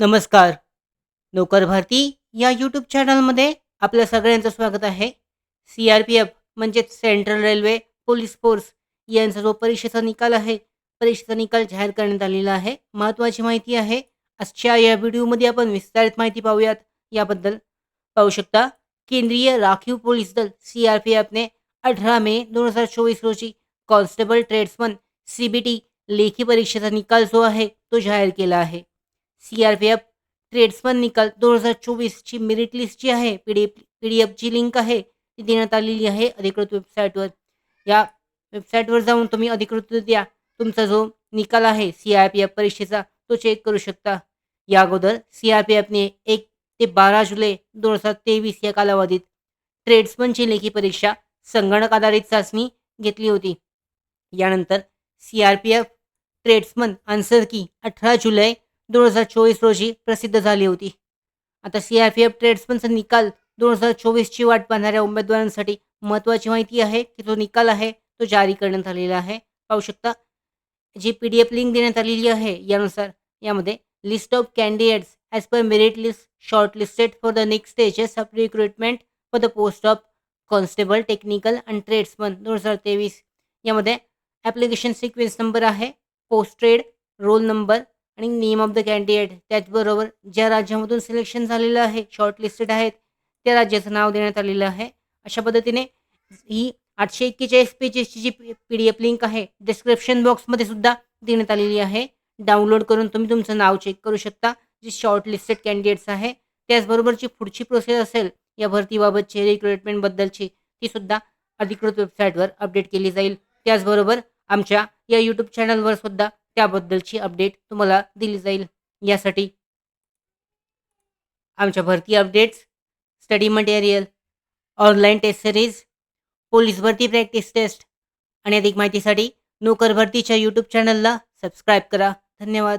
नमस्कार. नोकर भारती या यूट्यूब चॅनलमध्ये आपल्या सगळ्यांचं स्वागत आहे. सी आर पी एफ म्हणजेच सेंट्रल रेल्वे पोलीस फोर्स यांचा जो परीक्षेचा निकाल आहे परीक्षेचा निकाल जाहीर करण्यात आलेला आहे. महत्त्वाची माहिती आहे. आजच्या या व्हिडिओमध्ये आपण विस्तारित माहिती पाहूयात. याबद्दल पाहू शकता केंद्रीय राखीव पोलीस दल सी आर पी एफने अठरा मे दोन हजार चोवीस रोजी constable tradesman C B T लेखी परीक्षेचा निकाल जो आहे तो जाहीर केला आहे. C R P F tradesman निकाल दोन हजार चोवीसची मेरिट लिस्ट जी आहे P D F P D एफची link आहे ती देण्यात आलेली आहे अधिकृत वेबसाईटवर या वेबसाईटवर जाऊन तुम्ही अधिकृतरित्या तुमचा जो निकाल आहे सी आर पी एफ परीक्षेचा तो चेक करू शकता. या अगोदर सी आर पी एफने एक ते बारा जुलै दोन हजार तेवीस या कालावधीत ट्रेड्समनची लेखी परीक्षा संगणक आधारित चाचणी घेतली होती. यानंतर C R P F tradesman answer key अठरा जुलै दोन हजार चोवीस रोजी प्रसिद्ध झाली होती. आता सी आर पी एफ ट्रेड्समनचा निकाल दोन हजार चोवीसची वाट पाहणाऱ्या उमेदवारांसाठी महत्त्वाची माहिती आहे की जो निकाल आहे तो जारी करण्यात आलेला आहे. पाहू शकता जी पी डी एफ लिंक देण्यात आलेली आहे यानुसार यामध्ये list of candidates as per merit list short listed for the next stages of recruitment for the post of constable technical and tradesman दोन हजार तेवीस. यामध्ये ॲप्लिकेशन सिक्वेन्स नंबर आहे पोस्ट ट्रेड रोल नंबर आणि नेम ऑफ द कॅन्डिडेट त्याचबरोबर ज्या राज्यामधून selection झालेलं आहे शॉर्टलिस्टेड आहेत त्या राज्याचं नाव देण्यात आलेलं आहे. अशा पद्धतीने ही आठशे एक्केचाळीस पेजेसची जी पी डी एफ लिंक आहे डिस्क्रिप्शन बॉक्समध्ये सुद्धा देण्यात आलेली आहे. डाउनलोड करून तुम्ही तुमचं नाव चेक करू शकता जे शॉर्ट लिस्टेड कॅन्डिडेट्स आहे त्याचबरोबरची पुढची प्रोसेस असेल या भरतीबाबतची रिक्रुटमेंटबद्दलची ती सुद्धा अधिकृत वेबसाईटवर अपडेट केली जाईल. त्याचबरोबर आमच्या या यूट्यूब चॅनलवर सुद्धा त्याबद्दलची अपडेट तुम्हाला दिली जाईल. यासाठी आमच्या भरती updates study material online test series police भरती प्रॅक्टिस टेस्ट आणि अधिक माहितीसाठी नोकर भरतीच्या यूट्यूब चॅनलला सबस्क्राईब करा. धन्यवाद.